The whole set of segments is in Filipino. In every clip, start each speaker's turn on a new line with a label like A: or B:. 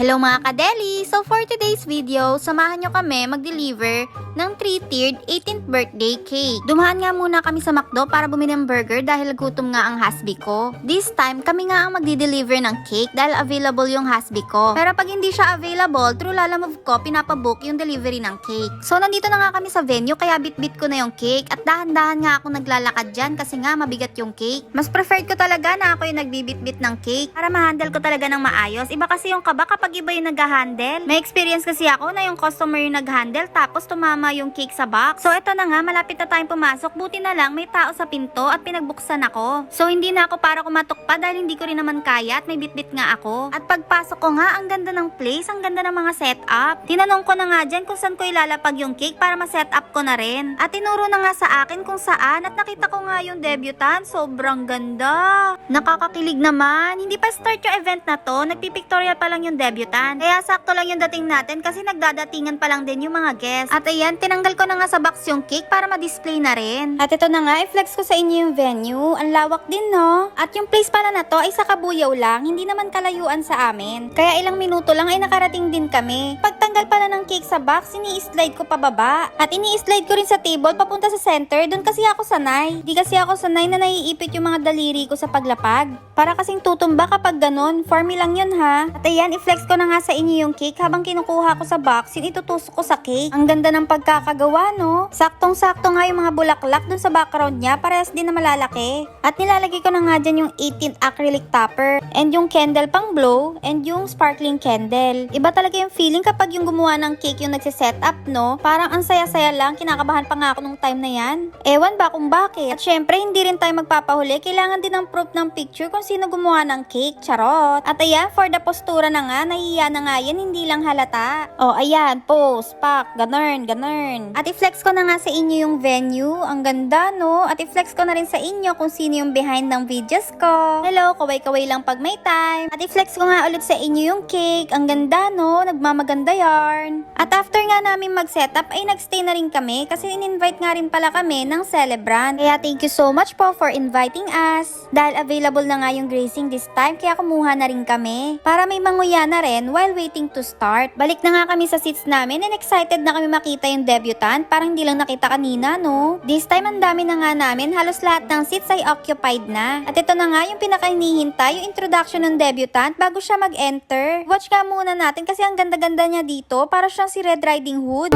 A: Hello mga kadeli! So for today's video, samahan nyo kami mag-deliver ng 3-tiered 18th birthday cake. Dumahan nga muna kami sa McDo para bumili ng burger dahil gutom nga ang husband ko. This time, kami nga ang magdi-deliver ng cake dahil available yung husband ko. Pero pag hindi siya available, through Lalamove ko, pinapabook yung delivery ng cake. So nandito na nga kami sa venue kaya bit-bit ko na yung cake at dahan-dahan nga ako naglalakad dyan kasi nga mabigat yung cake. Mas preferred ko talaga na ako yung nagbibit-bit ng cake para ma-handle ko talaga ng maayos. Iba kasi yung kaba kapag iba yung nag-handle. May experience kasi ako na yung customer yung nag-handle tapos tumama yung cake sa box. So eto na nga, malapit na tayong pumasok. Buti na lang may tao sa pinto at pinagbuksan ako. So hindi na ako para kumatok pa dahil hindi ko rin naman kaya at may bitbit nga ako. At pagpasok ko nga, ang ganda ng place, ang ganda ng mga setup. Tinanong ko na nga dyan kung saan ko ilalapag yung cake para ma-set up ko na rin. At tinuro na nga sa akin kung saan at nakita ko nga yung debutant. Sobrang ganda. Nakakakilig naman. Hindi pa start yung event na to. Nagpipictorial pa lang yung debutant. Kaya sakto lang yung dating natin kasi nagdadatingan pa lang din yung mga guests. At ayan, tinanggal ko na nga sa box yung cake para ma-display na rin. At ito na nga, i-flex ko sa inyo yung venue. Ang lawak din, no? At yung place pala na to ay sa Kabuyaw lang. Hindi naman kalayuan sa amin. Kaya ilang minuto lang ay nakarating din kami. Pagtanggal pala ng cake sa box, ini-slide ko pababa. At ini-slide ko rin sa table papunta sa center. Doon kasi ako sanay. Di kasi ako sanay na naiipit yung mga daliri ko sa paglapag. Para kasing tutumba kapag ganun. For me lang yun ha. At ayan, i-flex ko na nga sa inyo yung cake habang kinukuha ko sa box, yun itutusok ko sa cake. Ang ganda ng pagkakagawa, no? Saktong-sakto nga yung mga bulaklak dun sa background niya, parehas din na malalaki. At nilalagay ko na nga dyan yung 18 acrylic topper, and yung candle pang blow, and yung sparkling candle. Iba talaga yung feeling kapag yung gumawa ng cake yung nagsiset up, no? Parang ang saya-saya lang, kinakabahan pa nga ako nung time na yan. Ewan ba kung bakit. At syempre, hindi rin tayo magpapahuli, kailangan din ng proof ng picture kung sino gumawa ng cake, charot. At ayan, for the postura na nga, nahiya na nga yan, hindi lang halata. O, ayan, pose, pak, ganern, ganern. At i-flex ko na nga sa inyo yung venue, ang ganda, no? At i-flex ko na rin sa inyo kung sino yung behind ng videos ko. Hello, kaway-kaway lang pag may time. At i-flex ko nga ulit sa inyo yung cake, ang ganda, no? Nagmamaganda yarn. At after nga namin mag-setup, ay nagstay na rin kami kasi in-invite nga rin pala kami ng celebrant. Kaya thank you so much po for inviting us. Dahil available na nga yung gracing this time, kaya kumuha na rin kami. Para may manguya na rin while waiting to start. Balik na nga kami sa seats namin and excited na kami makita yung debutant. Parang hindi lang nakita kanina, no? This time, ang dami na nga namin. Halos lahat ng seats ay occupied na. At ito na nga yung pinakahinihintay, yung introduction ng debutant bago siya mag-enter. Watch nga muna natin kasi ang ganda-ganda niya dito. Para siyang si Red Riding Hood.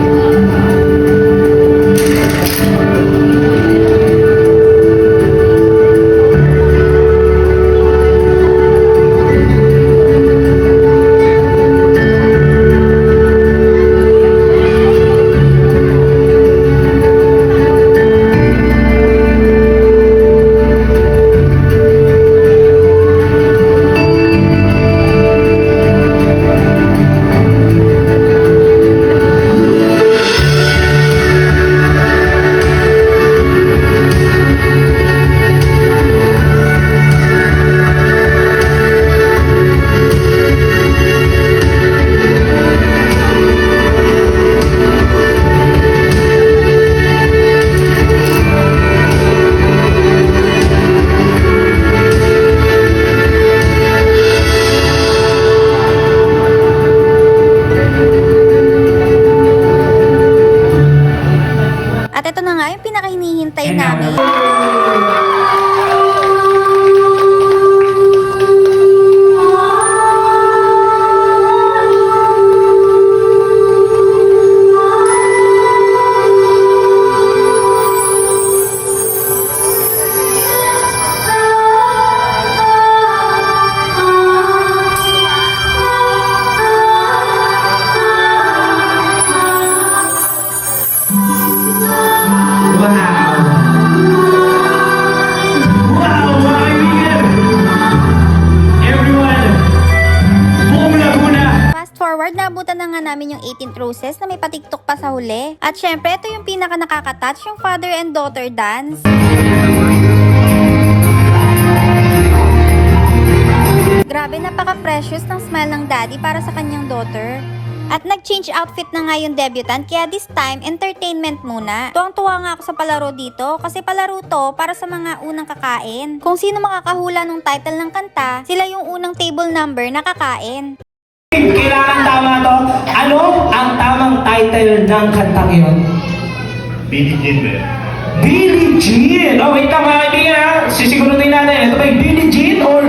A: Forward, naabutan na nga namin yung 18th roses na may patiktok pa sa huli. At syempre, ito yung pinaka nakaka-touch, yung father and daughter dance. Grabe, napaka-precious ng smile ng daddy para sa kanyang daughter. At nag-change outfit na nga yung debutant kaya this time entertainment muna. Tuwang-tuwa nga ako sa palaro dito kasi palaro to para sa mga unang kakain. Kung sino makakahula ng title ng kanta, sila yung unang table number na kakain.
B: Kailangan tama to.
C: Ano ang tamang title ng kantang yun?
B: Billie Jean?
C: Billie Jean! Oh, wait lang mga kaibigan ha. Sisigurunin natin. Ito ba yung Billie Jean or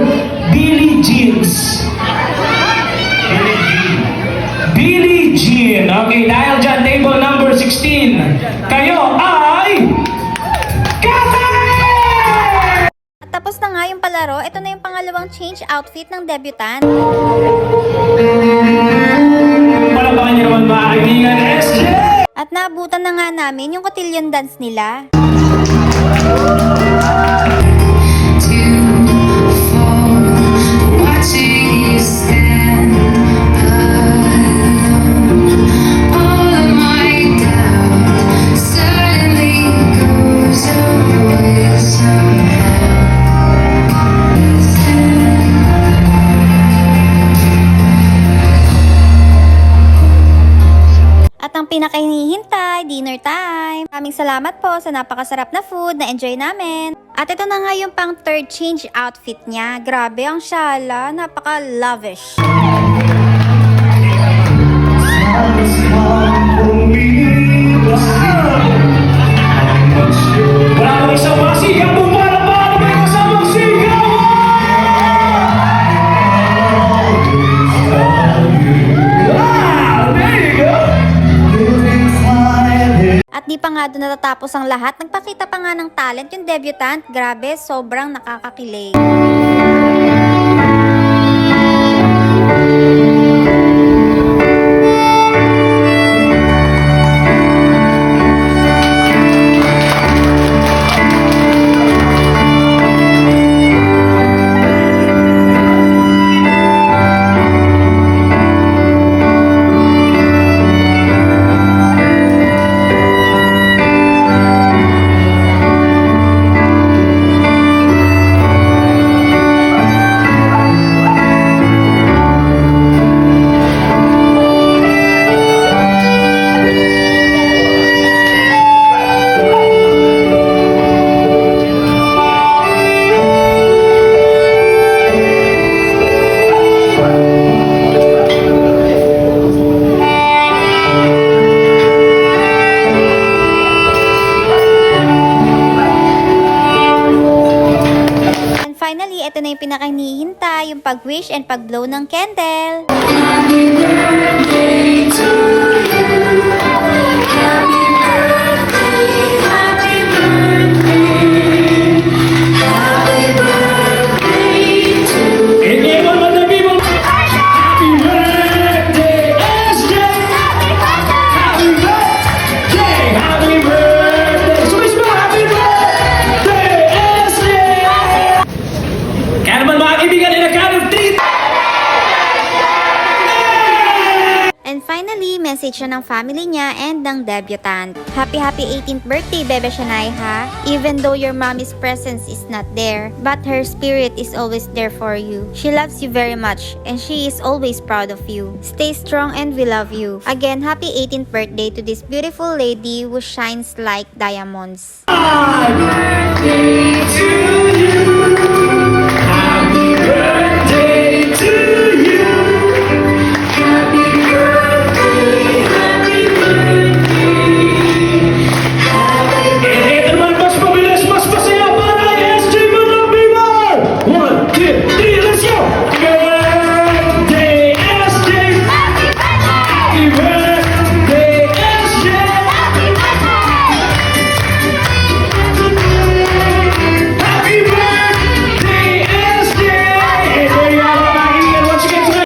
C: Okay, dahil dyan, table number 16. Kayo ay... Katay!
A: At tapos na nga yung palaro, ito na yung pangalawang change outfit ng debutant.
C: Palabakan niyo naman mga kaibigan, SJ!
A: At naabutan na nga namin yung cotillion dance nila. Pinakahinihintay, dinner time. Maraming salamat po sa napakasarap na food na enjoy namin. At ito na nga yung pang third change outfit niya. Grabe ang shala, napaka-lavish. Pa nga doon natatapos ang lahat, nagpakita pa nga ng talent yung debutant. Grabe, sobrang nakakakilig. Pag-wish and pag-blow ng candle.
C: Anyone
A: message siya ng family niya and ng debutant. Happy happy 18th birthday, Bebe Shanay ha. Even though your mommy's presence is not there, but her spirit is always there for you. She loves you very much and she is always proud of you. Stay strong and we love you. Again, happy 18th birthday to this beautiful lady who shines like diamonds.
C: birthday to